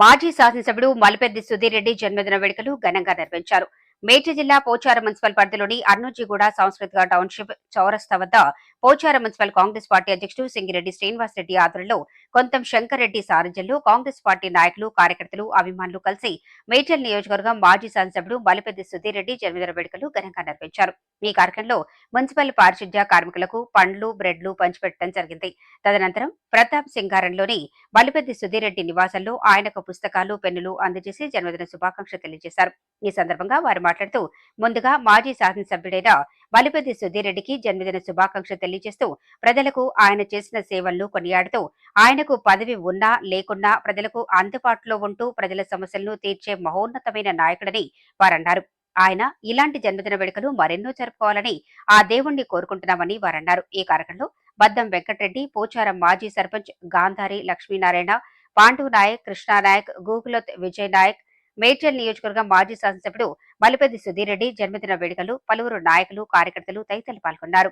మాజీ శాసనసభ్యుడు మలిపెద్ది సుధీర్ రెడ్డి జన్మదిన వేడుకలు ఘనంగా నిర్వహించారు. మేడ్చి జిల్లా పోచారం మున్సిపల్ పరిధిలోని అర్నూజిగూడ సాంస్కృతిక టౌన్షిప్ చౌరస్తా వద్ద పోచారం మున్సిపల్ కాంగ్రెస్ పార్టీ అధ్యక్షుడు సింగిరెడ్డి శ్రీనివాస్ రెడ్డి ఆధ్వర్యంలో కొంతం శంకర్రెడ్డి సారథ్యంలో కాంగ్రెస్ పార్టీ నాయకులు కార్యకర్తలు అభిమానులు కలిసి మేడ్చల్ నియోజకవర్గం మాజీ శాసనసభ్యుడు మలిపెద్ది సుధీర్ రెడ్డి జన్మదిన వేడుకలు ఘనంగా నిర్వహించారు. ఈ కార్యక్రమంలో మున్సిపల్ పారిశుద్ధ్య కార్మికులకు పండ్లు బ్రెడ్లు పంచిపెట్టడం జరిగింది. తదనంతరం ప్రతాప్ సింగారంలోని మలిపెద్ది సుధీరెడ్డి నివాసంలో ఆయనకు పుస్తకాలు పెన్నులు అందజేసి జన్మదిన శుభాకాంక్షలు తెలియజేశారు. ఈ సందర్భంగా వారు మాట్లాడుతూ ముందుగా మాజీ శాసనసభ్యుడైన బలిపతి సుధీరెడ్డికి జన్మదిన శుభాకాంక్షలు తెలియజేస్తూ ప్రజలకు ఆయన చేసిన సేవలను కొనియాడుతూ ఆయనకు పదవి ఉన్నా లేకున్నా ప్రజలకు అందుబాటులో ఉంటూ ప్రజల సమస్యలను తీర్చే మహోన్నతమైన నాయకుడని వారన్నారు. ఆయన ఇలాంటి జన్మదిన వేడుకలు మరెన్నో జరుపుకోవాలని ఆ దేవుణ్ణి కోరుకుంటున్నామని వారన్నారు. ఈ కార్యక్రమంలో బద్దం వెంకటరెడ్డి పోచారం మాజీ సర్పంచ్ గాంధారి లక్ష్మీనారాయణ పాండు నాయక్ కృష్ణానాయక్ గూగులత్ విజయ్ నాయక్ మేడ్చల్ నియోజకవర్గం మాజీ శాసనసభ్యుడు మలిపెద్ది సుధీర్ రెడ్డి జన్మదిన వేడుకలు పలువురు నాయకులు కార్యకర్తలు తదితరులు పాల్గొన్నారు.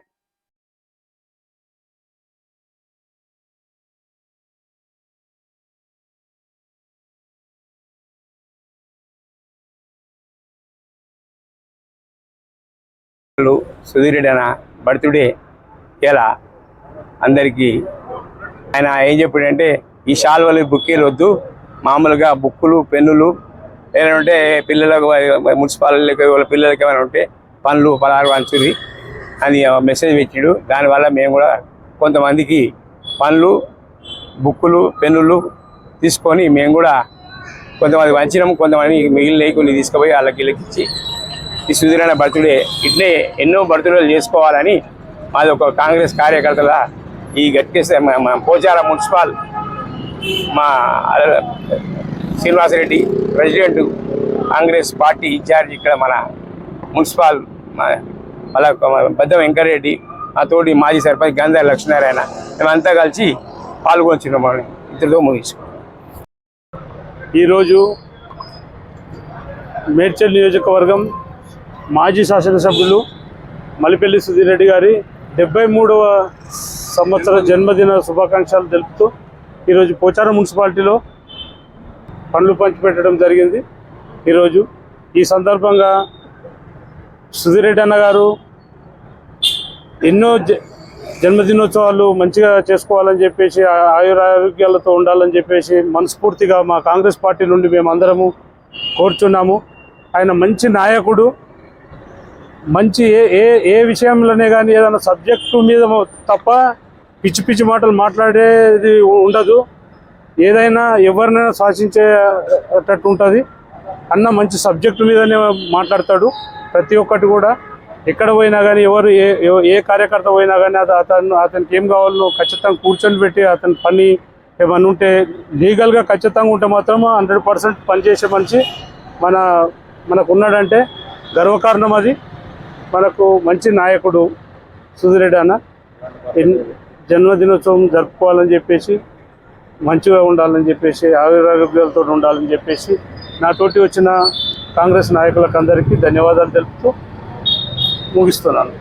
వాళ్ళు సుధీర్ రెడ్డి అన్న బర్త్డే ఇలా అందరికీ ఆయన ఏం చెప్పాడంటే ఈ శాల్వలు బుక్కీలు వద్దు. మామూలుగా బుక్కులు పెన్నులు ఏమైనా ఉంటే పిల్లలకు మున్సిపాలిటీకి వాళ్ళ పిల్లలకి ఏమైనా ఉంటే పనులు పదహారు పంచుది అని మెసేజ్ పెట్టాడు. దానివల్ల మేము కూడా కొంతమందికి పనులు బుక్కులు పెన్నులు తీసుకొని మేము కూడా కొంతమంది వంచినాం కొంతమంది మిగిలిన కొన్ని తీసుకుపోయి వాళ్ళకి వీళ్ళకి ఇచ్చి ఈ సుధీరణ బర్త్డే ఇట్లే ఎన్నో బర్త్డేలు చేసుకోవాలని మాది ఒక కాంగ్రెస్ కార్యకర్తల ఈ గట్టి మా పోచారం మున్సిపల్ మా Srinivasareddy president Congress party incharge ఇక్కడ మన మున్సిపల్ మా- మళ్ళా పెద్ద వెంకరెడ్డి మా తోటి మాజీ సర్పంచ్ గంధ లక్ష్మీనారాయణ మేమంతా కలిసి పాల్గొంచున్నాం ఇద్దరితో ముగించుకున్నాం. ఈరోజు మేడ్చల్ నియోజకవర్గం మాజీ శాసనసభ్యులు మలిపెల్లి సుధీర్ రెడ్డి గారి డెబ్బై మూడవ సంవత్సర జన్మదిన శుభాకాంక్షలు తెలుపుతూ ఈరోజు పోచారం మున్సిపాలిటీలో పండ్లు పంచిపెట్టడం జరిగింది. ఈరోజు ఈ సందర్భంగా సుధీరెడ్డి అన్న గారు ఎన్నో జ- జన్మదినోత్సవాలు మంచిగా చేసుకోవాలని చెప్పేసి ఆ- ఆయురారోగ్యాలతో ఉండాలని చెప్పేసి మనస్ఫూర్తిగా మా కాంగ్రెస్ పార్టీ నుండి మేమందరము కోరుచున్నాము. ఆయన మంచి నాయకుడు. మంచి ఏ ఏ ఏ విషయంలోనే కానీ ఏదైనా సబ్జెక్టు మీద తప్ప పిచ్చి పిచ్చి మాటలు మాట్లాడేది ఉండదు. ఏదైనా ఎవరినైనా శాసించేటట్టు ఉంటుంది. అన్న మంచి సబ్జెక్టు మీదనే మాట్లాడతాడు. ప్రతి ఒక్కటి కూడా ఎక్కడ పోయినా కానీ ఎవరు ఏ ఏ కార్యకర్త పోయినా కానీ అది అతను అతనికి ఏం కావాలో ఖచ్చితంగా కూర్చొని పెట్టి అతని పని ఏమన్నా ఉంటే లీగల్గా ఖచ్చితంగా ఉంటే మాత్రం హండ్రెడ్ పర్సెంట్ పనిచేసే మనిషి మన మనకు ఉన్నాడంటే గర్వకారణం అది. మనకు మంచి నాయకుడు సుధిరెడ్డి అన్న. జన్మదినోత్సవం జరుపుకోవాలని చెప్పేసి మంచిగా ఉండాలని చెప్పేసి ఆయురారోగ్యాలతో ఉండాలని చెప్పేసి నాతోటి వచ్చిన కాంగ్రెస్ నాయకులకు అందరికీ ధన్యవాదాలు తెలుపుతూ ముగిస్తున్నాను.